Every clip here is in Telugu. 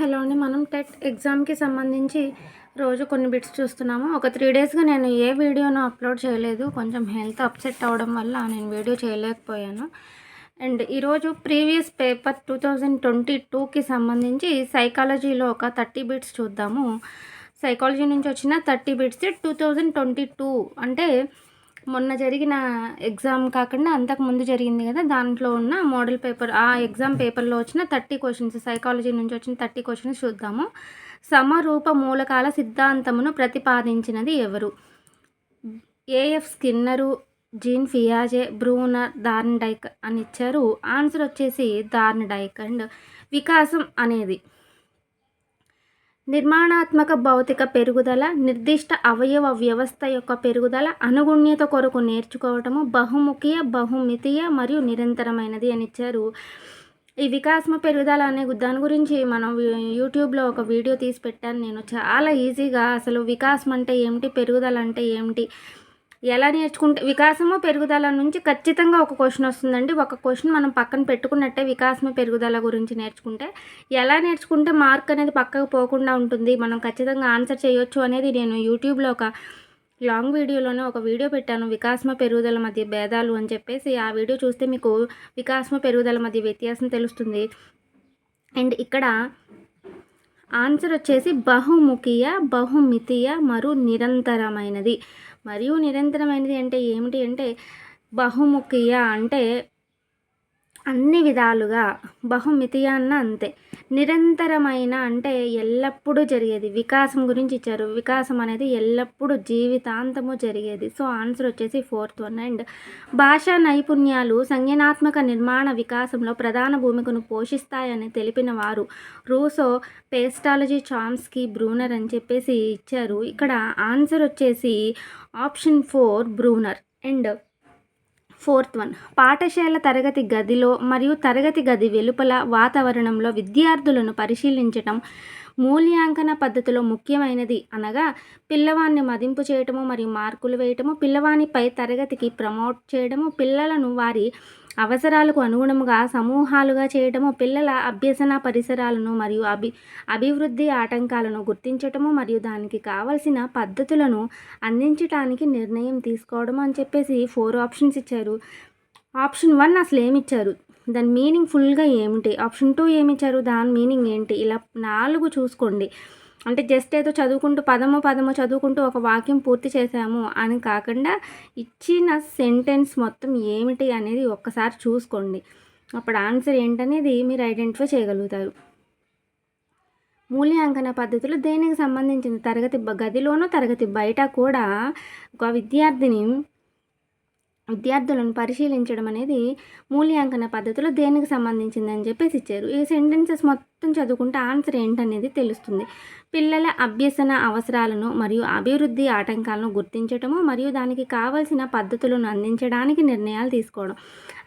హలో అండి మనం టెట్ ఎగ్జామ్కి సంబంధించి రోజు కొన్ని బిట్స్ చూస్తున్నాము. ఒక త్రీ డేస్గా నేను ఏ వీడియోను అప్లోడ్ చేయలేదు. కొంచెం హెల్త్ అప్సెట్ అవ్వడం వల్ల నేను వీడియో చేయలేకపోయాను. అండ్ ఈరోజు previous paper two thousand twenty టూకి సంబంధించి సైకాలజీలో ఒక థర్టీ బిట్స్ చూద్దాము. సైకాలజీ నుంచి వచ్చిన thirty bits two thousand twenty two అంటే మొన్న జరిగిన ఎగ్జామ్ కాకుండా అంతకు ముందు జరిగింది కదా దాంట్లో ఉన్న మోడల్ పేపర్ ఆ ఎగ్జామ్ పేపర్లో వచ్చిన థర్టీ క్వశ్చన్స్ సైకాలజీ నుంచి వచ్చిన థర్టీ క్వశ్చన్స్ చూద్దాము. సమరూప మూలకాల సిద్ధాంతమును ప్రతిపాదించినది ఎవరు? ఏఎఫ్ స్కిన్నరు జీన్ ఫియాజే బ్రూనర్ దార్న్ డైక్ అని ఇచ్చారు. ఆన్సర్ వచ్చేసి దార్న్ డైక్ అండ్ వికాసం అనేది. నిర్మాణాత్మక భౌతిక పెరుగుదల నిర్దిష్ట అవయవ వ్యవస్థ యొక్క పెరుగుదల అనుగుణ్యత కొరకు నేర్చుకోవటము బహుముఖీయ బహుమితీయ మరియు నిరంతరమైనది అని ఇచ్చారు. ఈ వికాసమ పెరుగుదల అనే దాని గురించి మనం యూట్యూబ్లో ఒక వీడియో తీసి పెట్టాను. నేను చాలా ఈజీగా అసలు వికాసం అంటే ఏమిటి పెరుగుదల అంటే ఏమిటి ఎలా నేర్చుకుంటే వికాసము పెరుగుదల నుంచి ఖచ్చితంగా ఒక క్వశ్చన్ వస్తుందండి. ఒక క్వశ్చన్ మనం పక్కన పెట్టుకున్నట్టే వికాసము పెరుగుదల గురించి నేర్చుకుంటే ఎలా నేర్చుకుంటే మార్క్ అనేది పక్కకు పోకుండా ఉంటుంది. మనం ఖచ్చితంగా ఆన్సర్ చేయొచ్చు అనేది నేను యూట్యూబ్లో ఒక లాంగ్ వీడియోలోనే ఒక వీడియో పెట్టాను. వికాసమ పెరుగుదల మధ్య భేదాలు అని చెప్పేసి ఆ వీడియో చూస్తే మీకు వికాసమ పెరుగుదల మధ్య వ్యత్యాసం తెలుస్తుంది. అండ్ ఇక్కడ ఆన్సర్ వచ్చేసి బహుముఖీయ బహుమితీయ మరు నిరంతరమైనది మరియు నిరంతరమైనది అంటే ఏమిటి అంటే బహుముఖియ అంటే అన్ని విధాలుగా బహుమితీయ అన్న అంతే. నిరంతరమైన అంటే ఎల్లప్పుడూ జరిగేది. వికాసం గురించి ఇచ్చారు. వికాసం అనేది ఎల్లప్పుడూ జీవితాంతము జరిగేది. సో ఆన్సర్ వచ్చేసి ఫోర్త్ వన్. అండ్ భాషా నైపుణ్యాలు సంజ్ఞానాత్మక నిర్మాణ వికాసంలో ప్రధాన భూమికను పోషిస్తాయని తెలిపిన వారు రూసో పేస్టాలజీ చామ్స్కి బ్రూనర్ అని చెప్పేసి ఇచ్చారు. ఇక్కడ ఆన్సర్ వచ్చేసి option four Bruner. And fourth one. పాఠశాల తరగతి గదిలో మరియు తరగతి గది వెలుపల వాతావరణంలో విద్యార్థులను పరిశీలించటం మూల్యాంకన పద్ధతిలో ముఖ్యమైనది అనగా పిల్లవాడిని మదింపు చేయటము మరియు మార్కులు వేయటము పిల్లవానిపై తరగతికి ప్రమోట్ చేయడము పిల్లలను వారి అవసరాలకు అనుగుణముగా సమూహాలుగా చేయటము పిల్లల అభ్యసన పరిసరాలను మరియు అభి అభివృద్ధి ఆటంకాలను గుర్తించటము మరియు దానికి కావలసిన పద్ధతులను అందించటానికి నిర్ణయం తీసుకోవడం అని చెప్పేసి ఫోర్ ఆప్షన్స్ ఇచ్చారు. ఆప్షన్ వన్ అసలు ఏమి ఇచ్చారు దాని మీనింగ్ ఫుల్గా ఏమిటి ఆప్షన్ టూ ఏమి ఇచ్చారు దాని మీనింగ్ ఏంటి? ఇలా నాలుగు చూసుకోండి. అంటే జస్ట్ ఏదో చదువుకుంటూ పదము పదము చదువుకుంటూ ఒక వాక్యం పూర్తి చేసాము అని కాకుండా ఇచ్చిన సెంటెన్స్ మొత్తం ఏమిటి అనేది ఒక్కసారి చూసుకోండి. అప్పుడు ఆన్సర్ ఏంటనేది మీరు ఐడెంటిఫై చేయగలుగుతారు. మూల్యాంకన పద్ధతులు దేనికి సంబంధించింది? తరగతి గదిలోనూ తరగతి బయట కూడా ఒక విద్యార్థిని విద్యార్థులను పరిశీలించడం అనేది మూల్యాంకన పద్ధతిలో దేనికి సంబంధించింది అని చెప్పేసి ఇచ్చారు. ఈ సెంటెన్సెస్ మొత్తం చదువుకుంటే ఆన్సర్ ఏంటనేది తెలుస్తుంది. పిల్లల అభ్యసన అవసరాలను మరియు అభివృద్ధి ఆటంకాలను గుర్తించటము మరియు దానికి కావలసిన పద్ధతులను అందించడానికి నిర్ణయాలు తీసుకోవడం.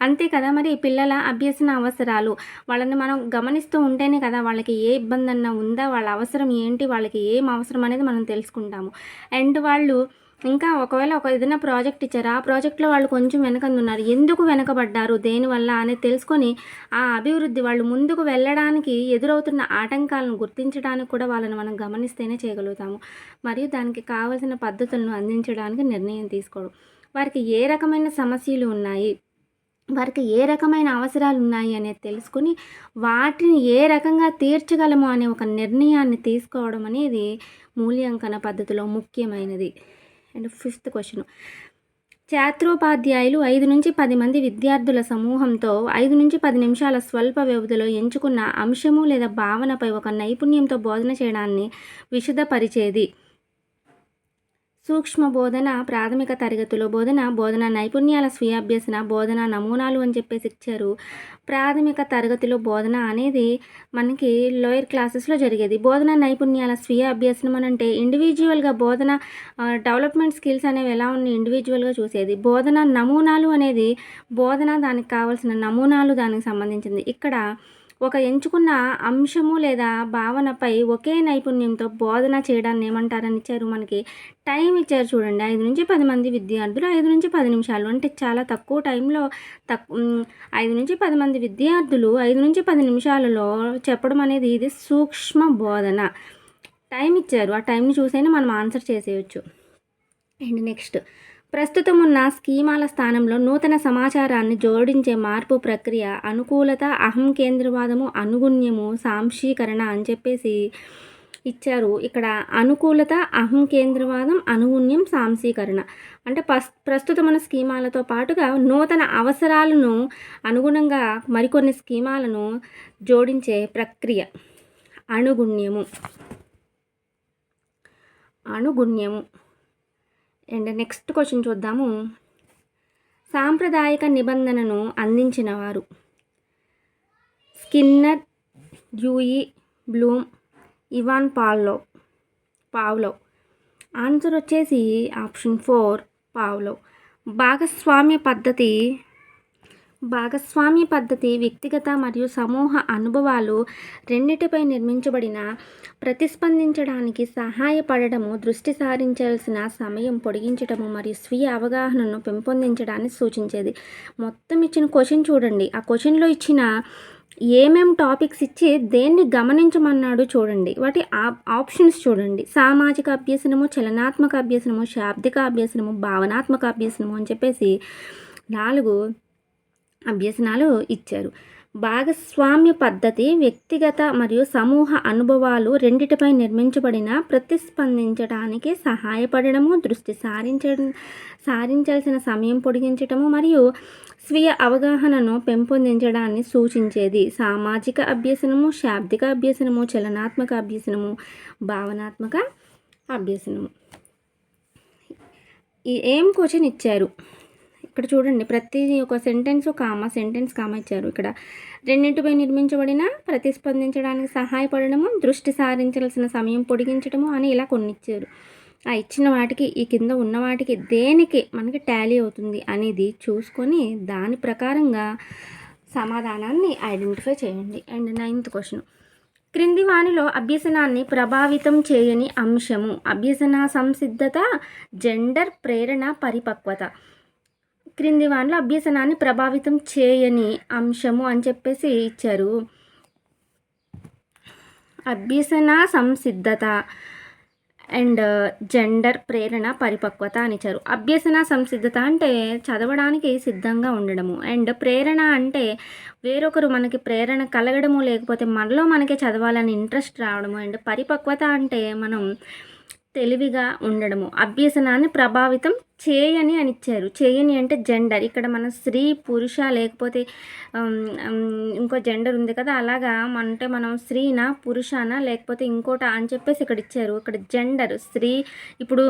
అంతే కదా మరి? పిల్లల అభ్యసన అవసరాలు వాళ్ళని మనం గమనిస్తూ ఉంటేనే కదా వాళ్ళకి ఏ ఇబ్బంది అన్నా ఉందా? వాళ్ళ అవసరం ఏంటి? వాళ్ళకి ఏం అవసరం అనేది మనం తెలుసుకుంటాము. అండ్ వాళ్ళు ఇంకా ఒకవేళ ఒక ఏదైనా ప్రాజెక్ట్ ఇచ్చారు ఆ ప్రాజెక్ట్లో వాళ్ళు కొంచెం వెనకందున్నారు ఎందుకు వెనకబడ్డారు? దేనివల్ల అనేది తెలుసుకొని ఆ అభివృద్ధి వాళ్ళు ముందుకు వెళ్ళడానికి ఎదురవుతున్న ఆటంకాలను గుర్తించడానికి కూడా వాళ్ళని మనం గమనిస్తేనే చేయగలుగుతాము. మరియు దానికి కావలసిన పద్ధతులను అందించడానికి నిర్ణయం తీసుకోవడం. వారికి ఏ రకమైన సమస్యలు ఉన్నాయి? వారికి ఏ రకమైన అవసరాలు ఉన్నాయి అనేది తెలుసుకొని వాటిని ఏ రకంగా తీర్చగలము అనే ఒక నిర్ణయాన్ని తీసుకోవడం అనేది మూల్యాంకన పద్ధతిలో ముఖ్యమైనది. And fifth question. ఛాత్రోపాధ్యాయులు ఐదు నుంచి పది మంది విద్యార్థుల సమూహంతో ఐదు నుంచి పది నిమిషాల స్వల్ప వ్యవధిలో ఎంచుకున్న అంశము లేదా భావనపై ఒక నైపుణ్యంతో బోధన చేయడాన్ని విశదపరిచేది. సూక్ష్మ బోధన ప్రాథమిక తరగతిలో బోధన బోధన నైపుణ్యాల స్వీయాభ్యసన బోధన నమూనాలు అని చెప్పేసి ఇచ్చారు. ప్రాథమిక తరగతిలో బోధన అనేది మనకి లోయర్ క్లాసెస్లో జరిగేది. బోధన నైపుణ్యాల స్వీయ అభ్యసనం అని అంటే ఇండివిజువల్గా బోధన డెవలప్మెంట్ స్కిల్స్ అనేవి ఎలా ఉన్నాయి ఇండివిజువల్గా చూసేది. బోధన నమూనాలు అనేది బోధన దానికి కావాల్సిన నమూనాలు దానికి సంబంధించింది. ఇక్కడ ఒక ఎంచుకున్న అంశము లేదా భావనపై ఒకే నైపుణ్యంతో బోధన చేయడాన్ని ఏమంటారని ఇచ్చారు మనకి. టైం ఇచ్చారు చూడండి. ఐదు నుంచి పది మంది విద్యార్థులు ఐదు నుంచి పది నిమిషాలు. అంటే చాలా తక్కువ టైంలో తక్కు ఐదు నుంచి పది మంది విద్యార్థులు ఐదు నుంచి పది నిమిషాలలో చెప్పడం అనేది ఇది సూక్ష్మ బోధన. టైం ఇచ్చారు. ఆ టైంని చూసైనా మనం ఆన్సర్ చేసేయచ్చు. అండ్ నెక్స్ట్ ప్రస్తుతం ఉన్న స్కీమాల స్థానంలో నూతన సమాచారాన్ని జోడించే మార్పు ప్రక్రియ అనుకూలత అహం కేంద్రవాదము అనుగుణ్యము సాంశీకరణ అని చెప్పేసి ఇచ్చారు. ఇక్కడ అనుకూలత అహం కేంద్రవాదం అనుగుణ్యం సాంశీకరణ. అంటే పస్ ప్రస్తుతం ఉన్న స్కీమాలతో పాటుగా నూతన అవసరాలను అనుగుణంగా మరికొన్ని స్కీమాలను జోడించే ప్రక్రియ. అనుగుణ్యము. అనుగుణ్యము. అండ్ నెక్స్ట్ క్వశ్చన్ చూద్దాము. సాంప్రదాయక నిబంధనను అందించిన వారు Skinner Dewey Bloom Ivan Pavlov Pavlov. Answer వచ్చేసి ఆప్షన్ ఫోర్ పావ్లో. భాగస్వామ్య పద్ధతి భాగస్వామ్య పద్ధతి వ్యక్తిగత మరియు సమూహ అనుభవాలు రెండిటిపై నిర్మించబడిన ప్రతిస్పందించడానికి సహాయపడటము దృష్టి సారించాల్సిన సమయం పొడిగించటము మరియు స్వీయ అవగాహనను పెంపొందించడాన్ని సూచించేది. మొత్తం ఇచ్చిన క్వశ్చన్ చూడండి. ఆ క్వశ్చన్లో ఇచ్చిన ఏమేం టాపిక్స్ ఇచ్చి దేన్ని గమనించమన్నాడు చూడండి. వాటి ఆప్షన్స్ చూడండి. సామాజిక అభ్యసనము చలనాత్మక అభ్యసనము శాబ్దిక అభ్యసనము భావనాత్మక అభ్యసనము అని చెప్పేసి నాలుగు అభ్యసనాలు ఇచ్చారు. భాగస్వామ్య పద్ధతి వ్యక్తిగత మరియు సమూహ అనుభవాలు రెండిటిపై నిర్మించబడిన ప్రతిస్పందించడానికి సహాయపడడము దృష్టి సారించడం సారించాల్సిన సమయం పొడిగించటము మరియు స్వీయ అవగాహనను పెంపొందించడాన్ని సూచించేది. సామాజిక అభ్యసనము శాబ్దిక అభ్యసనము చలనాత్మక అభ్యసనము భావనాత్మక అభ్యసనము. ఏం క్వశ్చన్ ఇచ్చారు? ఇక్కడ చూడండి ప్రతి ఒక సెంటెన్స్ కామ సెంటెన్స్ కామా ఇచ్చారు ఇక్కడ. రెండింటిపై నిర్మించబడిన ప్రతిస్పందించడానికి సహాయపడడము దృష్టి సారించాల్సిన సమయం పొడిగించడము అని ఇలా కొన్ని ఇచ్చారు ఆ ఇచ్చిన వాటికి ఈ కింద ఉన్న వాటికి దేనికి మనకి టాలీ అవుతుంది అనేది చూసుకొని దాని ప్రకారంగా సమాధానాన్ని ఐడెంటిఫై చేయండి. అండ్ నైన్త్ క్వశ్చన్ క్రింది వానిలో అభ్యసనాన్ని ప్రభావితం చేయని అంశము. అభ్యసన సంసిద్ధత జెండర్ ప్రేరణ పరిపక్వత. క్రింది వానిలో అభ్యసనాన్ని ప్రభావితం చేయని అంశము అని చెప్పేసి ఇచ్చారు. అభ్యసన సంసిద్ధత అండ్ జెండర్ ప్రేరణ పరిపక్వత అని ఇచ్చారు. అభ్యసన సంసిద్ధత అంటే చదవడానికి సిద్ధంగా ఉండడము. అండ్ ప్రేరణ అంటే వేరొకరు మనకి ప్రేరణ కలగడము లేకపోతే మనలో మనకే చదవాలని ఇంట్రెస్ట్ రావడము. అండ్ పరిపక్వత అంటే మనం తెలివిగా ఉండడము. అభ్యసనాన్ని ప్రభావితం చేయని అని ఇచ్చారు. చేయని అంటే జెండర్ ఇక్కడ మన స్త్రీ పురుష లేకపోతే ఇంకో జెండర్ ఉంది కదా అలాగా అంటే మనం స్త్రీనా పురుషానా లేకపోతే ఇంకోట అని చెప్పేసి ఇక్కడ ఇచ్చారు. ఇక్కడ జెండర్ స్త్రీ. ఇప్పుడు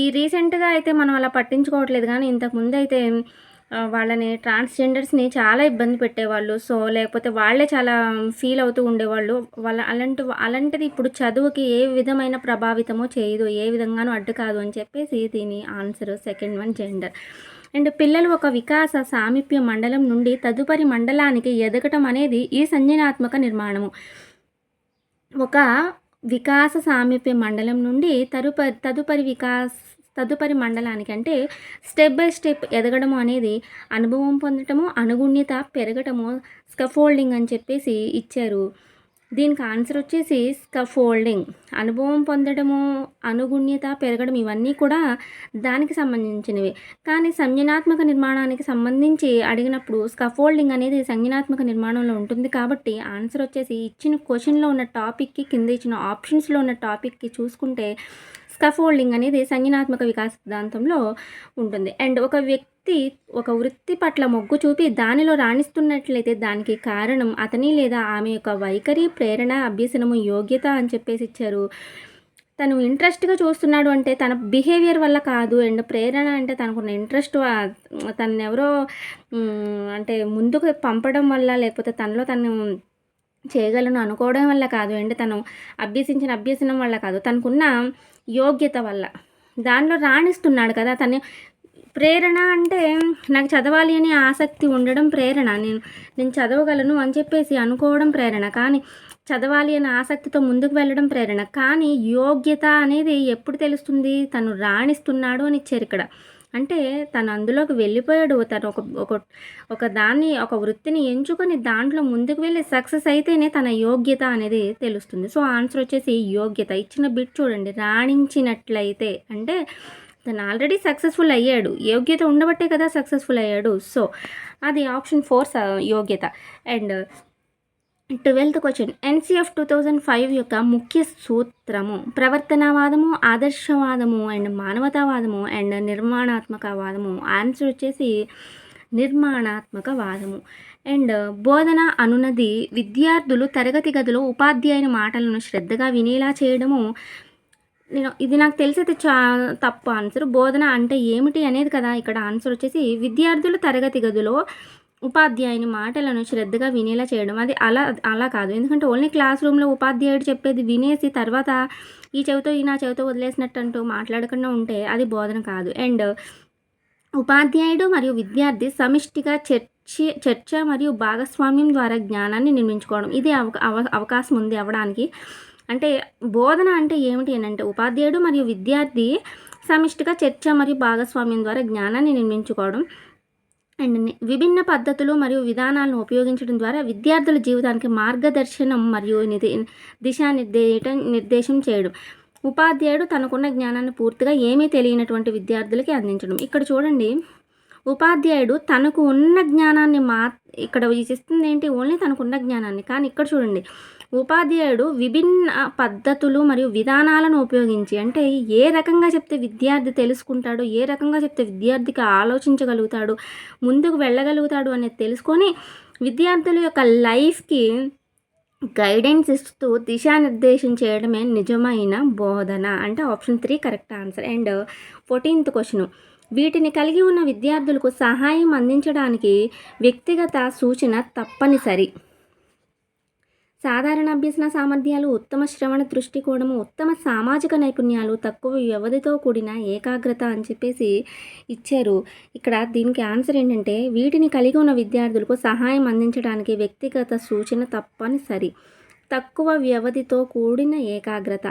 ఈ రీసెంట్గా అయితే మనం అలా పట్టించుకోవట్లేదు కానీ ఇంతకుముందు అయితే వాళ్ళని ట్రాన్స్జెండర్స్ని చాలా ఇబ్బంది పెట్టేవాళ్ళు. సో లేకపోతే వాళ్ళే చాలా ఫీల్ అవుతూ ఉండేవాళ్ళు. వాళ్ళ అలాంటి అలాంటిది ఇప్పుడు చదువుకి ఏ విధమైన ప్రభావితమో చేయదు. ఏ విధంగానూ అడ్డు కాదు అని చెప్పేసి దీని answer second one gender and పిల్లలు ఒక వికాస సామీప్య మండలం నుండి తదుపరి మండలానికి ఎదగటం అనేది ఈ సంజనాత్మక నిర్మాణము. ఒక వికాస సామీప్య మండలం నుండి తదుపరి తదుపరి వికాస తదుపరి మండలానికి అంటే స్టెప్ బై స్టెప్ ఎదగడము అనేది అనుభవం పొందటము అనుగుణ్యత పెరగటము స్కఫోల్డింగ్ అని చెప్పేసి ఇచ్చారు. దీనికి ఆన్సర్ వచ్చేసి స్కఫోల్డింగ్ అనుభవం పొందడము అనుగుణ్యత పెరగడం ఇవన్నీ కూడా దానికి సంబంధించినవి. కానీ సంజ్ఞానాత్మక నిర్మాణానికి సంబంధించి అడిగినప్పుడు స్కఫోల్డింగ్ అనేది సంజ్ఞానాత్మక నిర్మాణంలో ఉంటుంది కాబట్టి ఆన్సర్ వచ్చేసి ఇచ్చిన క్వశ్చన్లో ఉన్న టాపిక్కి కింద ఇచ్చిన ఆప్షన్స్లో ఉన్న టాపిక్కి చూసుకుంటే స్కఫోల్డింగ్ అనేది సంజ్ఞానాత్మక వికాస సిద్ధాంతంలో ఉంటుంది. అండ్ ఒక వ్యక్తి ఒక వృత్తి పట్ల మొగ్గు చూపి దానిలో రాణిస్తున్నట్లయితే దానికి కారణం అతని లేదా ఆమె యొక్క వైఖరి ప్రేరణ అభ్యసనము యోగ్యత అని చెప్పేసి ఇచ్చారు. తను ఇంట్రెస్ట్గా చూస్తున్నాడు అంటే తన బిహేవియర్ వల్ల కాదు. అండ్ ప్రేరణ అంటే తనకున్న ఇంట్రెస్ట్ తను ఎవరో అంటే ముందుకు పంపడం వల్ల లేకపోతే తనలో తను చేయగలను అనుకోవడం వల్ల కాదు. అండ్ తను అభ్యసించిన అభ్యసనం వల్ల కాదు. తనకున్న యోగ్యత వల్ల. దానిలో రాణిస్తున్నాడు కదా తను. ప్రేరణ అంటే నాకు చదవాలి అని ఆసక్తి ఉండడం ప్రేరణ. నేను నేను చదవగలను అని చెప్పేసి అనుకోవడం ప్రేరణ. కానీ చదవాలి అనే ఆసక్తితో ముందుకు వెళ్ళడం ప్రేరణ. కానీ యోగ్యత అనేది ఎప్పుడు తెలుస్తుంది? తను రాణిస్తున్నాడు అని ఇచ్చారు ఇక్కడ. అంటే తను అందులోకి వెళ్ళిపోయాడు. తను ఒక ఒక ఒక దాన్ని ఒక వృత్తిని ఎంచుకొని దాంట్లో ముందుకు వెళ్ళి సక్సెస్ అయితేనే తన యోగ్యత అనేది తెలుస్తుంది. సో ఆన్సర్ వచ్చేసి యోగ్యత. ఇచ్చిన బిట్ చూడండి. రాణించినట్లయితే అంటే తను ఆల్రెడీ సక్సెస్ఫుల్ అయ్యాడు. యోగ్యత ఉండబట్టే కదా సక్సెస్ఫుల్ అయ్యాడు. సో అది ఆప్షన్ ఫోర్ యోగ్యత. And twelfth question NCF two thousand five యొక్క ముఖ్య సూత్రము ప్రవర్తనవాదము ఆదర్శవాదము అండ్ మానవతావాదము అండ్ నిర్మాణాత్మకవాదము. ఆన్సర్ వచ్చేసి నిర్మాణాత్మక వాదము అండ్ బోధన అనున్నది విద్యార్థులు తరగతి గదిలో ఉపాధ్యాయుని మాటలను శ్రద్ధగా వినేలా చేయడము. నేను ఇది నాకు తెలిసైతే చా తప్పు ఆన్సర్ బోధన అంటే ఏమిటి అనేది కదా ఇక్కడ ఆన్సర్ వచ్చేసి విద్యార్థులు తరగతి గదిలో ఉపాధ్యాయుని మాటలను శ్రద్ధగా వినేలా చేయడం. అది అలా అలా కాదు. ఎందుకంటే ఓన్లీ క్లాస్ రూమ్లో ఉపాధ్యాయుడు చెప్పేది వినేసి తర్వాత ఈ చెవితో ఈ నా చెవితో వదిలేసినట్టు అంటూ మాట్లాడకుండా ఉంటే అది బోధన కాదు. అండ్ ఉపాధ్యాయుడు మరియు విద్యార్థి సమిష్టిగా చర్చ చర్చ మరియు భాగస్వామ్యం ద్వారా జ్ఞానాన్ని నిర్మించుకోవడం. ఇది అవ అవకాశం ఉంది అవ్వడానికి. అంటే బోధన అంటే ఏమిటి అని అంటే ఉపాధ్యాయుడు మరియు విద్యార్థి సమిష్టిగా చర్చ మరియు భాగస్వామ్యం ద్వారా జ్ఞానాన్ని నిర్మించుకోవడం. అండ్ విభిన్న పద్ధతులు మరియు విధానాలను ఉపయోగించడం ద్వారా విద్యార్థుల జీవితానికి మార్గదర్శనం మరియు నిధి దిశానిర్దేట నిర్దేశం చేయడం. ఉపాధ్యాయుడు తనకున్న జ్ఞానాన్ని పూర్తిగా ఏమీ తెలియనటువంటి విద్యార్థులకి అందించడం. ఇక్కడ చూడండి. ఉపాధ్యాయుడు తనకు ఉన్న జ్ఞానాన్ని మా ఇక్కడ ఇస్తుంది ఏంటి? ఓన్లీ తనకున్న జ్ఞానాన్ని. కానీ ఇక్కడ చూడండి. ఉపాధ్యాయుడు విభిన్న పద్ధతులు మరియు విధానాలను ఉపయోగించి అంటే ఏ రకంగా చెప్తే విద్యార్థి తెలుసుకుంటాడు ఏ రకంగా చెప్తే విద్యార్థికి ఆలోచించగలుగుతాడు ముందుకు వెళ్ళగలుగుతాడు అనేది తెలుసుకొని విద్యార్థుల యొక్క లైఫ్కి గైడెన్స్ ఇస్తూ దిశానిర్దేశం చేయడమే నిజమైన బోధన. అంటే option three correct answer. And fourteenth question. వీటిని కలిగి ఉన్న విద్యార్థులకు సహాయం అందించడానికి వ్యక్తిగత సూచన తప్పనిసరి. సాధారణ అభ్యసన సామర్థ్యాలు ఉత్తమ శ్రవణ దృష్టికోణము ఉత్తమ సామాజిక నైపుణ్యాలు తక్కువ వ్యవధితో కూడిన ఏకాగ్రత అని చెప్పేసి ఇచ్చారు. ఇక్కడ దీనికి ఆన్సర్ ఏంటంటే వీటిని కలిగి ఉన్న విద్యార్థులకు సహాయం అందించడానికి వ్యక్తిగత సూచన తప్పనిసరి. తక్కువ వ్యవధితో కూడిన ఏకాగ్రత.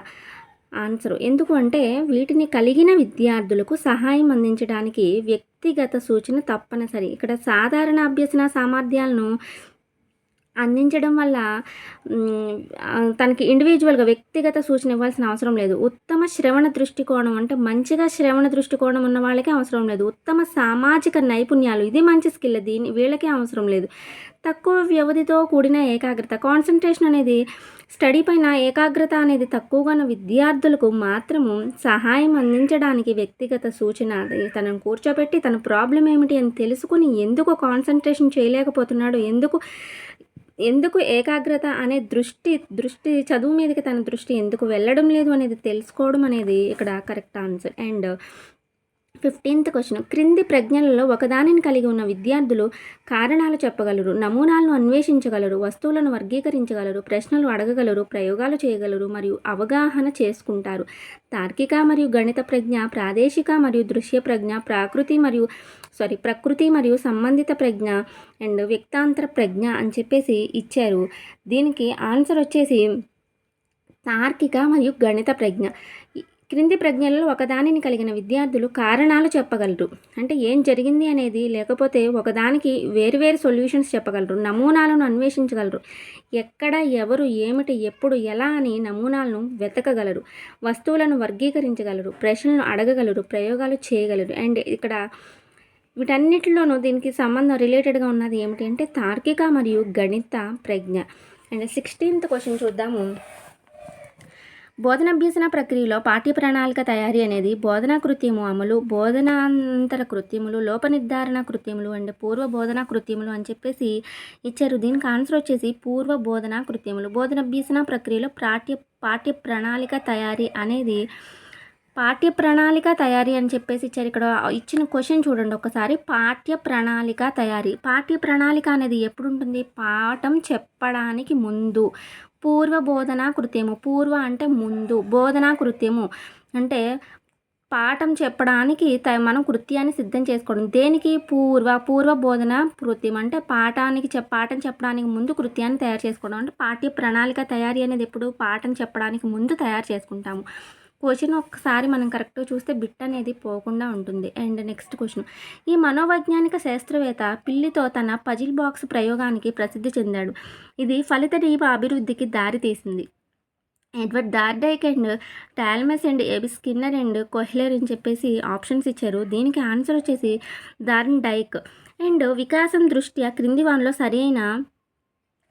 ఆన్సర్. ఎందుకు అంటే వీటిని కలిగిన విద్యార్థులకు సహాయం అందించడానికి వ్యక్తిగత సూచన తప్పనిసరి. ఇక్కడ సాధారణ అభ్యసన సామర్థ్యాలను అందించడం వల్ల తనకి ఇండివిజువల్గా వ్యక్తిగత సూచన ఇవ్వాల్సిన అవసరం లేదు. ఉత్తమ శ్రవణ దృష్టికోణం అంటే మంచిగా శ్రవణ దృష్టికోణం ఉన్న వాళ్ళకే అవసరం లేదు. ఉత్తమ సామాజిక నైపుణ్యాలు ఇది మంచి స్కిల్ దీని వీళ్ళకే అవసరం లేదు. తక్కువ వ్యవధితో కూడిన ఏకాగ్రత కాన్సన్ట్రేషన్ అనేది స్టడీ పైన ఏకాగ్రత అనేది తక్కువగా ఉన్న విద్యార్థులకు మాత్రము సహాయం అందించడానికి వ్యక్తిగత సూచన తనను కూర్చోబెట్టి తన ప్రాబ్లం ఏమిటి అని తెలుసుకుని ఎందుకు కాన్సన్ట్రేషన్ చేయలేకపోతున్నాడు ఎందుకు ఎందుకు ఏకాగ్రత అనే దృష్టి దృష్టి చదువు మీదకి తన దృష్టి ఎందుకు వెళ్ళడం లేదు అనేది తెలుసుకోవడం అనేది ఇక్కడ correct answer and fifteenth question. క్రింది ప్రజ్ఞలలో ఒకదానిని కలిగి ఉన్న విద్యార్థులు కారణాలు చెప్పగలరు నమూనాలను అన్వేషించగలరు వస్తువులను వర్గీకరించగలరు ప్రశ్నలు అడగగలరు ప్రయోగాలు చేయగలరు మరియు అవగాహన చేసుకుంటారు. తార్కిక మరియు గణిత ప్రజ్ఞ ప్రాదేశిక మరియు దృశ్య ప్రజ్ఞ ప్రాకృతి మరియు సారీ ప్రకృతి మరియు సంబంధిత ప్రజ్ఞ అండ్ వ్యక్తాంతర ప్రజ్ఞ అని చెప్పేసి ఇచ్చారు. దీనికి ఆన్సర్ వచ్చేసి తార్కిక మరియు గణిత ప్రజ్ఞ. క్రింది ప్రజ్ఞలలో ఒకదానిని కలిగిన విద్యార్థులు కారణాలు చెప్పగలరు. అంటే ఏం జరిగింది అనేది లేకపోతే ఒకదానికి వేరువేరు సొల్యూషన్స్ చెప్పగలరు. నమూనాలను అన్వేషించగలరు. ఎక్కడ ఎవరు ఏమిటి ఎప్పుడు ఎలా అని నమూనాలను వెతకగలరు. వస్తువులను వర్గీకరించగలరు. ప్రశ్నలను అడగగలరు. ప్రయోగాలు చేయగలరు. అండ్ ఇక్కడ వీటన్నిటిలోనూ దీనికి సంబంధం రిలేటెడ్గా ఉన్నది ఏమిటి అంటే తార్కిక మరియు గణిత ప్రజ్ఞ. అండ్ సిక్స్టీన్త్ క్వశ్చన్ చూద్దాము. బోధనాభ్యసన ప్రక్రియలో పాఠ్య ప్రణాళిక తయారీ అనేది బోధనా కృత్యము అమలు బోధనాంతర కృత్యములు లోప నిర్ధారణ కృత్యములు అండ్ పూర్వ బోధనా కృత్యములు అని చెప్పేసి ఇచ్చారు. దీనికి ఆన్సర్ వచ్చేసి పూర్వ బోధనా కృత్యములు. బోధనాభ్యసన ప్రక్రియలో పాఠ్య పాఠ్య ప్రణాళిక తయారీ అనేది పాఠ్య ప్రణాళిక తయారీ అని చెప్పేసి ఇచ్చారు. ఇక్కడ ఇచ్చిన క్వశ్చన్ చూడండి ఒకసారి. పాఠ్య ప్రణాళిక తయారీ. పాఠ్య ప్రణాళిక అనేది ఎప్పుడు ఉంటుంది పాఠం చెప్పడానికి ముందు. పూర్వ బోధనా కృత్యము. పూర్వ అంటే ముందు. బోధనా కృత్యము అంటే పాఠం చెప్పడానికి మనం కృత్యాన్ని సిద్ధం చేసుకోవడం. దేనికి? పూర్వ పూర్వ బోధన కృత్యం అంటే పాఠానికి చెప్ పాఠం చెప్పడానికి ముందు కృత్యాన్ని తయారు చేసుకోవడం. అంటే పాఠ్య ప్రణాళిక తయారీ అనేది ఎప్పుడు? పాఠం చెప్పడానికి ముందు తయారు చేసుకుంటాము. క్వశ్చన్ ఒక్కసారి మనం కరెక్ట్గా చూస్తే బిట్ అనేది పోకుండా ఉంటుంది. And next question. ఈ మనోవైజ్ఞానిక శాస్త్రవేత్త పిల్లితో తన పజిల్ బాక్స్ ప్రయోగానికి ప్రసిద్ధి చెందాడు. ఇది ఫలిత దీప అభివృద్ధికి దారితీసింది Edward Thorndike and Tolman and A B Skinner and Kohler అని చెప్పేసి ఆప్షన్స్ ఇచ్చారు. దీనికి ఆన్సర్ వచ్చేసి దార్న్ డైక్. అండ్ వికాసం దృష్ట్యా క్రింది వానిలో సరైన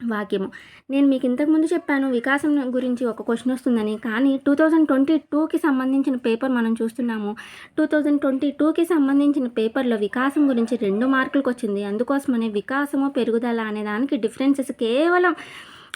వాక్యము. నేను మీకు ఇంతకుముందు చెప్పాను వికాసం గురించి ఒక క్వశ్చన్ వస్తుందని కానీ టూ థౌజండ్ ట్వంటీ టూకి సంబంధించిన పేపర్ మనం చూస్తున్నాము. టూ థౌజండ్ ట్వంటీ టూకి సంబంధించిన పేపర్లో వికాసం గురించి రెండు మార్కులకు వచ్చింది అందుకోసమనే వికాసము పెరుగుదల అనే దానికి డిఫరెన్సెస్ కేవలం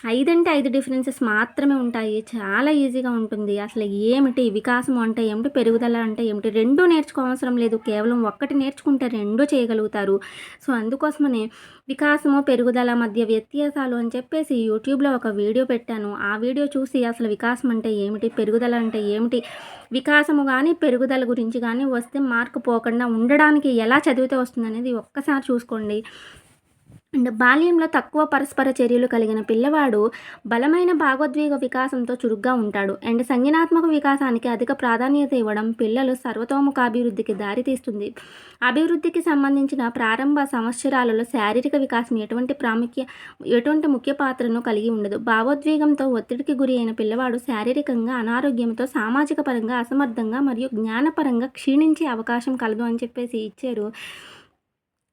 ఐదంటే ఐదు డిఫరెన్సెస్ మాత్రమే ఉంటాయి. చాలా ఈజీగా ఉంటుంది. అసలు ఏమిటి? వికాసం అంటే ఏమిటి? పెరుగుదల అంటే ఏమిటి? రెండూ నేర్చుకోవసరం లేదు. కేవలం ఒక్కటి నేర్చుకుంటే రెండూ చేయగలుగుతారు. సో అందుకోసమనే వికాసము పెరుగుదల మధ్య వ్యత్యాసాలు అని చెప్పేసి యూట్యూబ్లో ఒక వీడియో పెట్టాను. ఆ వీడియో చూసి అసలు వికాసం అంటే ఏమిటి? పెరుగుదల అంటే ఏమిటి? వికాసము కానీ పెరుగుదల గురించి కానీ వస్తే మార్కు పోకుండా ఉండడానికి ఎలా చదివితే వస్తుంది అనేది ఒక్కసారి చూసుకోండి. అండ్ బాల్యంలో తక్కువ పరస్పర చర్యలు కలిగిన పిల్లవాడు బలమైన భాగోద్వేగ వికాసంతో చురుగ్గా ఉంటాడు. అండ్ సంజ్ఞానాత్మక వికాసానికి అధిక ప్రాధాన్యత ఇవ్వడం పిల్లలు సర్వతోముఖాభివృద్ధికి దారితీస్తుంది అభివృద్ధికి సంబంధించిన ప్రారంభ సంవత్సరాలలో శారీరక వికాసం ఎటువంటి ప్రాముఖ్య ఎటువంటి ముఖ్య పాత్రను కలిగి ఉండదు. భావోద్వేగంతో ఒత్తిడికి గురి అయిన పిల్లవాడు శారీరకంగా అనారోగ్యంతో సామాజిక పరంగా అసమర్థంగా మరియు జ్ఞానపరంగా క్షీణించే అవకాశం కలదు అని చెప్పేసి ఇచ్చారు.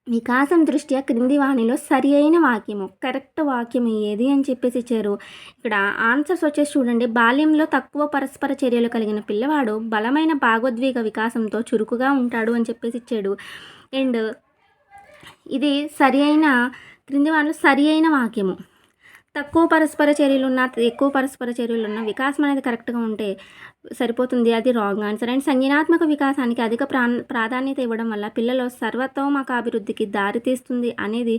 వికాసం దృష్ట్యా క్రింది వాణిలో సరి అయిన వాక్యము కరెక్ట్ వాక్యం ఏది అని చెప్పేసి ఇచ్చారు. ఇక్కడ ఆన్సర్స్ వచ్చేసి చూడండి. బాల్యంలో తక్కువ పరస్పర చర్యలు కలిగిన పిల్లవాడు బలమైన భాగోద్వేగ వికాసంతో చురుకుగా ఉంటాడు అని చెప్పేసి ఇచ్చాడు. అండ్ ఇది సరి అయిన క్రింది వాళ్ళు సరి అయిన వాక్యము. తక్కువ పరస్పర చర్యలు ఉన్న ఎక్కువ పరస్పర చర్యలు ఉన్న వికాసం అనేది కరెక్ట్గా ఉంటే సరిపోతుంది అది రాంగ్ ఆన్సర్ అండ్ సంజ్ఞానాత్మక వికాసానికి అధిక ప్రా ప్రాధాన్యత ఇవ్వడం వల్ల పిల్లలు సర్వతోమక అభివృద్ధికి దారితీస్తుంది అనేది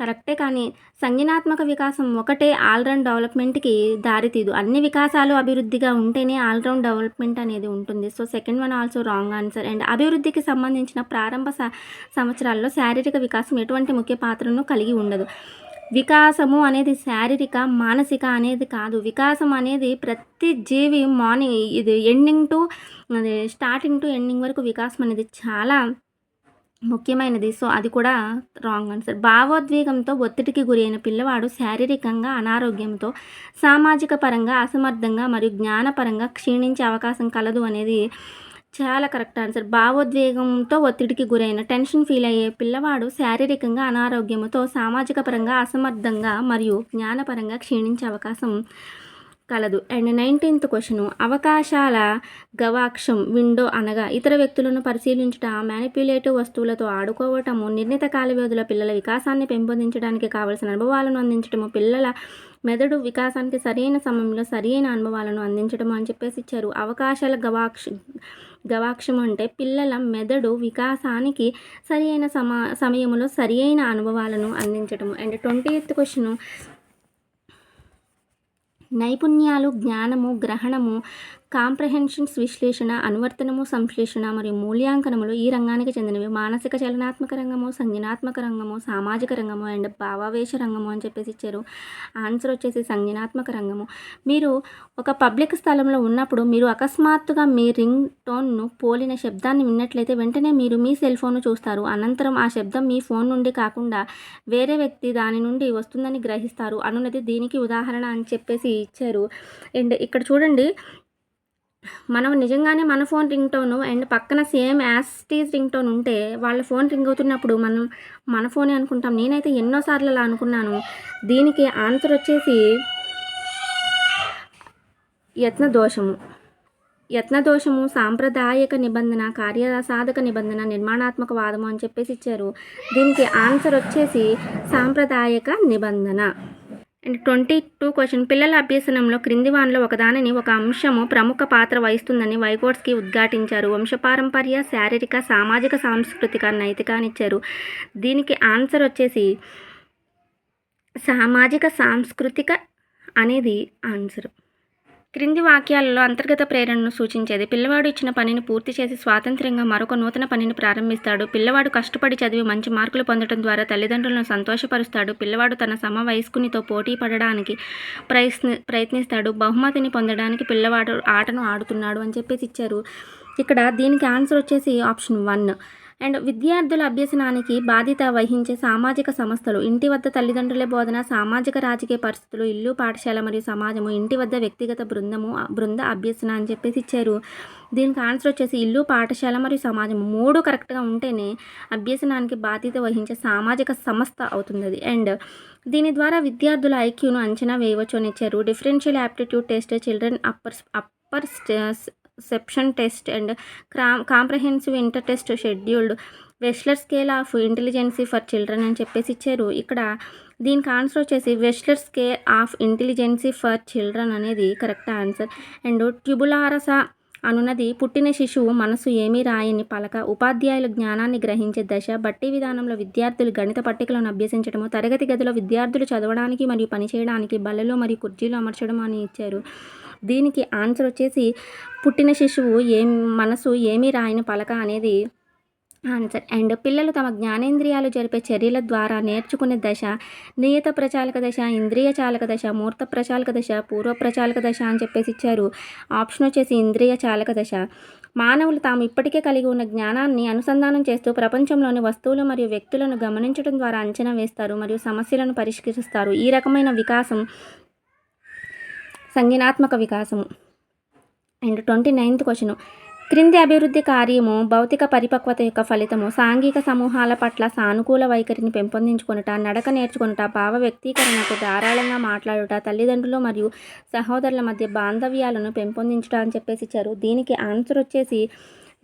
కరెక్టే కానీ సంజ్ఞానాత్మక వికాసం ఒకటే ఆల్రౌండ్ డెవలప్మెంట్కి దారితీదు అన్ని వికాసాలు అభివృద్ధిగా ఉంటేనే ఆల్రౌండ్ డెవలప్మెంట్ అనేది ఉంటుంది. So second one also wrong answer and అభివృద్ధికి సంబంధించిన ప్రారంభ సంవత్సరాల్లో శారీరక వికాసం ఎటువంటి ముఖ్య పాత్రను కలిగి ఉండదు. వికాసము అనేది శారీరక మానసిక అనేది కాదు. వికాసం అనేది ప్రతి జీవి మార్నింగ్ ఇది ఎండింగ్ టు అది స్టార్టింగ్ టు ఎండింగ్ వరకు వికాసం అనేది చాలా ముఖ్యమైనది. సో అది కూడా రాంగ్ ఆన్సర్ భావోద్వేగంతో ఒత్తిడికి గురి అయిన పిల్లవాడు శారీరకంగా అనారోగ్యంతో సామాజిక పరంగా అసమర్థంగా మరియు జ్ఞానపరంగా క్షీణించే అవకాశం కలదు అనేది చాలా కరెక్ట్ ఆన్సర్. భావోద్వేగంతో ఒత్తిడికి గురైన టెన్షన్ ఫీల్ అయ్యే పిల్లవాడు శారీరకంగా అనారోగ్యంతో సామాజిక పరంగా అసమర్థంగా మరియు జ్ఞానపరంగా క్షీణించే అవకాశం కలదు. అండ్ నైన్టీన్త్ క్వశ్చన్ అవకాశాల గవాక్షం విండో అనగా ఇతర వ్యక్తులను పరిశీలించుట మ్యానిపులేటివ్ వస్తువులతో ఆడుకోవటము నిర్ణీత కాల వ్యవధిలో పిల్లల వికాసాన్ని పెంపొందించడానికి కావలసిన అనుభవాలను అందించడము పిల్లల మెదడు వికాసానికి సరైన సమయంలో సరైన అనుభవాలను అందించడం అని చెప్పేసి ఇచ్చారు. అవకాశాల గవాక్ష గవాక్షం అంటే పిల్లల మెదడు వికాసానికి సరి అయిన సమా సమయంలో సరి అయిన అనుభవాలను అందించడం అండ్ ట్వంటీ ఎయిత్ క్వశ్చన్ నైపుణ్యాలు జ్ఞానము గ్రహణము కాంప్రహెన్షన్స్ విశ్లేషణ అనువర్తనము సంశ్లేషణ మరియు మూల్యాంకనములు ఈ రంగానికి చెందినవి. మానసిక చలనాత్మక రంగము సంజ్ఞానాత్మక రంగము సామాజిక రంగము అండ్ భావావేశ రంగము అని చెప్పేసి ఇచ్చారు. ఆన్సర్ వచ్చేసి సంజ్ఞానాత్మక రంగము. మీరు ఒక పబ్లిక్ స్థలంలో ఉన్నప్పుడు మీరు అకస్మాత్తుగా మీ రింగ్ టోన్ను పోలిన శబ్దాన్ని విన్నట్లయితే వెంటనే మీరు మీ సెల్ ఫోన్ను చూస్తారు. అనంతరం ఆ శబ్దం మీ ఫోన్ నుండి కాకుండా వేరే వ్యక్తి దాని నుండి వస్తుందని గ్రహిస్తారు. అనున్నది దీనికి ఉదాహరణ అని చెప్పేసి ఇచ్చారు. అండ్ ఇక్కడ చూడండి మనం నిజంగానే మన ఫోన్ రింగ్ టోన్ అండ్ పక్కన సేమ్ యాస్టీజ్ రింగ్ టోన్ ఉంటే వాళ్ళ ఫోన్ రింగ్ అవుతున్నప్పుడు మనం మన ఫోనే అనుకుంటాం. నేనైతే ఎన్నోసార్లు అలా అనుకున్నాను. దీనికి ఆన్సర్ వచ్చేసి యత్న దోషము యత్న దోషము సాంప్రదాయక నిబంధన కార్యసాధక నిబంధన నిర్మాణాత్మక వాదము అని చెప్పేసి ఇచ్చారు. దీనికి ఆన్సర్ వచ్చేసి సాంప్రదాయక నిబంధన. And twenty two question. పిల్లల అభ్యసనంలో క్రింది వానలో ఒకదానిని ఒక అంశము ప్రముఖ పాత్ర వహిస్తుందని వైకోట్స్కి ఉద్ఘాటించారు. వంశపారంపర్య శారీరక సామాజిక సాంస్కృతిక నైతిక ఇచ్చారు దీనికి ఆన్సర్ వచ్చేసి సామాజిక సాంస్కృతిక అనేది ఆన్సర్. క్రింది వాక్యాలలో అంతర్గత ప్రేరణను సూచించేది. పిల్లవాడు ఇచ్చిన పనిని పూర్తి చేసి స్వాతంత్ర్యంగా మరొక నూతన పనిని ప్రారంభిస్తాడు. పిల్లవాడు కష్టపడి చదివి మంచి మార్కులు పొందడం ద్వారా తల్లిదండ్రులను సంతోషపరుస్తాడు. పిల్లవాడు తన సమ వయస్కునితో పోటీ పడడానికి ప్రయత్ని ప్రయత్నిస్తాడు. బహుమతిని పొందడానికి పిల్లవాడు ఆటను ఆడుతున్నాడు అని చెప్పేసి ఇచ్చారు. ఇక్కడ దీనికి ఆన్సర్ వచ్చేసి ఆప్షన్ వన్. అండ్ విద్యార్థుల అభ్యసనానికి బాధ్యత వహించే సామాజిక సంస్థలు ఇంటి వద్ద తల్లిదండ్రుల బోధన సామాజిక రాజకీయ పరిస్థితులు ఇల్లు పాఠశాల మరియు సమాజము ఇంటి వద్ద వ్యక్తిగత బృందము బృంద అభ్యసన అని చెప్పేసి ఇచ్చారు. దీనికి ఆన్సర్ వచ్చేసి ఇల్లు పాఠశాల మరియు సమాజం మూడు కరెక్ట్గా ఉంటేనే అభ్యసనానికి బాధ్యత వహించే సామాజిక సంస్థ అవుతుంది అది అండ్ దీని ద్వారా విద్యార్థుల ఐక్యూను అంచనా వేయవచ్చు అని ఇచ్చారు. Differential aptitude test children upper apperception test and క్రా comprehensive interest scheduled Wechsler scale of intelligence for children అని చెప్పేసి ఇచ్చారు. ఇక్కడ దీనికి ఆన్సర్ వచ్చేసి Wechsler scale of intelligence for children అనేది కరెక్ట్ ఆన్సర్ అండ్ ట్యుబులారస అనున్నది పుట్టిన శిశువు మనసు ఏమీ రాయని పలక ఉపాధ్యాయుల జ్ఞానాన్ని గ్రహించే దశ బట్టి విధానంలో విద్యార్థులు గణిత పట్టికలను అభ్యసించడము తరగతి గదిలో విద్యార్థులు చదవడానికి మరియు పనిచేయడానికి బల్లలు మరియు కుర్చీలు అమర్చడం అని ఇచ్చారు. దీనికి ఆన్సర్ వచ్చేసి పుట్టిన శిశువు ఏం మనసు ఏమీ రాయని పలక అనేది ఆన్సర్. అండ్ పిల్లలు తమ జ్ఞానేంద్రియాలు జరిపే చర్యల ద్వారా నేర్చుకునే దశ నియత ప్రచాలక దశ ఇంద్రియ చాలక దశ మూర్త ప్రచాలక దశ పూర్వ ప్రచాలక దశ అని చెప్పేసి ఇచ్చారు. ఆప్షన్ వచ్చేసి ఇంద్రియ చాలక దశ. మానవులు తాము ఇప్పటికే కలిగి ఉన్న జ్ఞానాన్ని అనుసంధానం చేస్తూ ప్రపంచంలోని వస్తువులు మరియు వ్యక్తులను గమనించడం ద్వారా అంచనా వేస్తారు మరియు సమస్యలను పరిష్కరిస్తారు. ఈ రకమైన వికాసం సంజ్ఞానాత్మక వికాసము. And twenty ninth question. క్రింది అభివృద్ధి కార్యము భౌతిక పరిపక్వత యొక్క ఫలితము సాంఘిక సమూహాల పట్ల సానుకూల వైఖరిని పెంపొందించుకొనుట నడక నేర్చుకొనుట భావ వ్యక్తీకరణకు ధారాళంగా మాట్లాడుట తల్లిదండ్రులు మరియు సహోదరుల మధ్య బాంధవ్యాలను పెంపొందించుట అని చెప్పేసి ఇచ్చారు. దీనికి ఆన్సర్ వచ్చేసి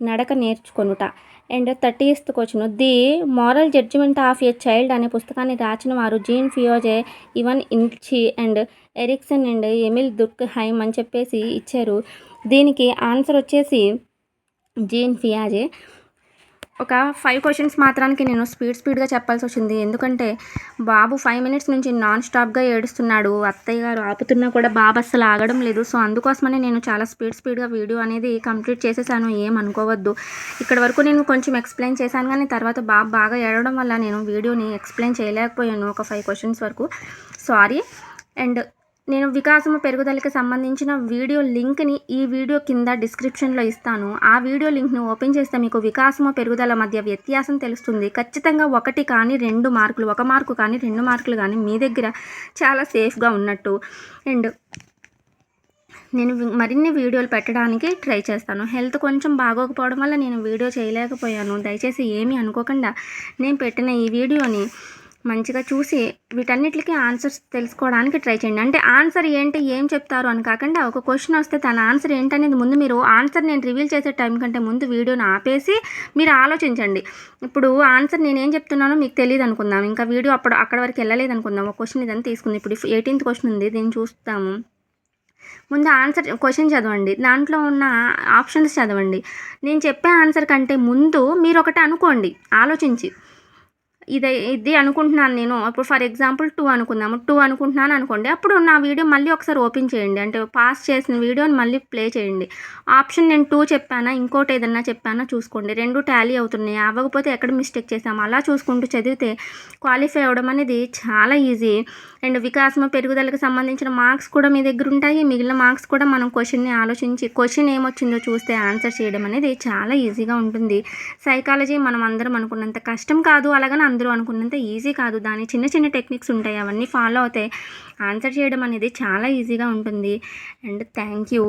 నడక నేర్చుకొనుట. And thirtieth question. The moral judgment of a child అనే పుస్తకాన్ని రాసిన వారు జీన్ ఫియోజే ఇవన్ ఇన్చి and Erikson and Emile Durkheim అని చెప్పేసి ఇచ్చారు. దీనికి ఆన్సర్ వచ్చేసి జీన్ ఫియాజే. ఒక ఫైవ్ క్వశ్చన్స్ మాత్రానికి నేను స్పీడ్ స్పీడ్గా చెప్పాల్సి వచ్చింది. ఎందుకంటే బాబు ఫైవ్ మినిట్స్ నుంచి నాన్ స్టాప్గా ఏడుస్తున్నాడు. అత్తయ్య గారు ఆపుతున్నా కూడా బాబు అస్సలు ఆగడం లేదు. సో అందుకోసమనే నేను చాలా స్పీడ్ స్పీడ్గా వీడియో అనేది కంప్లీట్ చేసేసాను. ఏం అనుకోవద్దు. ఇక్కడ వరకు నేను కొంచెం ఎక్స్ప్లెయిన్ చేశాను కానీ తర్వాత బాబు బాగా ఏడవడం వల్ల నేను వీడియోని ఎక్స్ప్లెయిన్ చేయలేకపోయాను ఒక ఫైవ్ క్వశ్చన్స్ వరకు. సారీ అండ్ నేను వికాసము పెరుగుదలకి సంబంధించిన వీడియో లింక్ని ఈ వీడియో కింద డిస్క్రిప్షన్లో ఇస్తాను. ఆ వీడియో లింక్ను ఓపెన్ చేస్తే మీకు వికాసము పెరుగుదల మధ్య వ్యత్యాసం తెలుస్తుంది. ఖచ్చితంగా ఒకటి కానీ రెండు మార్కులు ఒక మార్కు కానీ రెండు మార్కులు కానీ మీ దగ్గర చాలా సేఫ్గా ఉన్నట్టు. అండ్ నేను మరిన్ని వీడియోలు పెట్టడానికి ట్రై చేస్తాను. హెల్త్ కొంచెం బాగోకపోవడం వల్ల నేను వీడియో చేయలేకపోయాను. దయచేసి ఏమీ అనుకోకుండా నేను పెట్టిన ఈ వీడియోని మంచిగా చూసి వీటన్నిటికీ ఆన్సర్స్ తెలుసుకోవడానికి ట్రై చేయండి. అంటే ఆన్సర్ ఏంటి ఏం చెప్తారు అని కాకుండా ఒక క్వశ్చన్ వస్తే తన ఆన్సర్ ఏంటనేది ముందు మీరు ఆన్సర్ నేను రివీల్ చేసే టైం కంటే ముందు వీడియోని ఆపేసి మీరు ఆలోచించండి. ఇప్పుడు ఆన్సర్ నేను ఏం చెప్తున్నానో మీకు తెలియదు అనుకుందాం. ఇంకా వీడియో అప్పుడు అక్కడ వరకు వెళ్ళలేదు అనుకుందాం. ఒక క్వశ్చన్ ఇదని తీసుకుంది. ఇప్పుడు ఎయిటీన్త్ క్వశ్చన్ ఉంది. దీన్ని చూస్తాము. ముందు ఆన్సర్ క్వశ్చన్ చదవండి. దాంట్లో ఉన్న ఆప్షన్స్ చదవండి. నేను చెప్పే ఆన్సర్ కంటే ముందు మీరు ఒకటి అనుకోండి. ఆలోచించి. ఇది ఇది అనుకుంటున్నాను నేను. ఇప్పుడు ఫర్ ఎగ్జాంపుల్ టూ అనుకుందాము. టూ అనుకుంటున్నాను అనుకోండి. అప్పుడు నా వీడియో మళ్ళీ ఒకసారి ఓపెన్ చేయండి. అంటే పాస్ చేసిన వీడియోని మళ్ళీ ప్లే చేయండి. ఆప్షన్ నేను టూ చెప్పానా? ఇంకోటి ఏదన్నా చెప్పానా? చూసుకోండి. రెండు టాలీ అవుతున్నాయి. అవ్వకపోతే ఎక్కడ మిస్టేక్ చేసాము అలా చూసుకుంటూ చదివితే క్వాలిఫై అవ్వడం అనేది చాలా ఈజీ అండ్ వికాసము పెరుగుదలకు సంబంధించిన మార్క్స్ కూడా మీ దగ్గర ఉంటాయి. మిగిలిన మార్క్స్ కూడా మనం క్వశ్చన్ని ఆలోచించి క్వశ్చన్ ఏమొచ్చిందో చూస్తే ఆన్సర్ చేయడం అనేది చాలా ఈజీగా ఉంటుంది. సైకాలజీ మనం అందరం అనుకున్నంత కష్టం కాదు. అలాగని అందరూ అనుకున్నంత ఈజీ కాదు. దాని చిన్న చిన్న టెక్నిక్స్ ఉంటాయి. అవన్నీ ఫాలో అవుతాయి. ఆన్సర్ చేయడం అనేది చాలా ఈజీగా ఉంటుంది. And thank you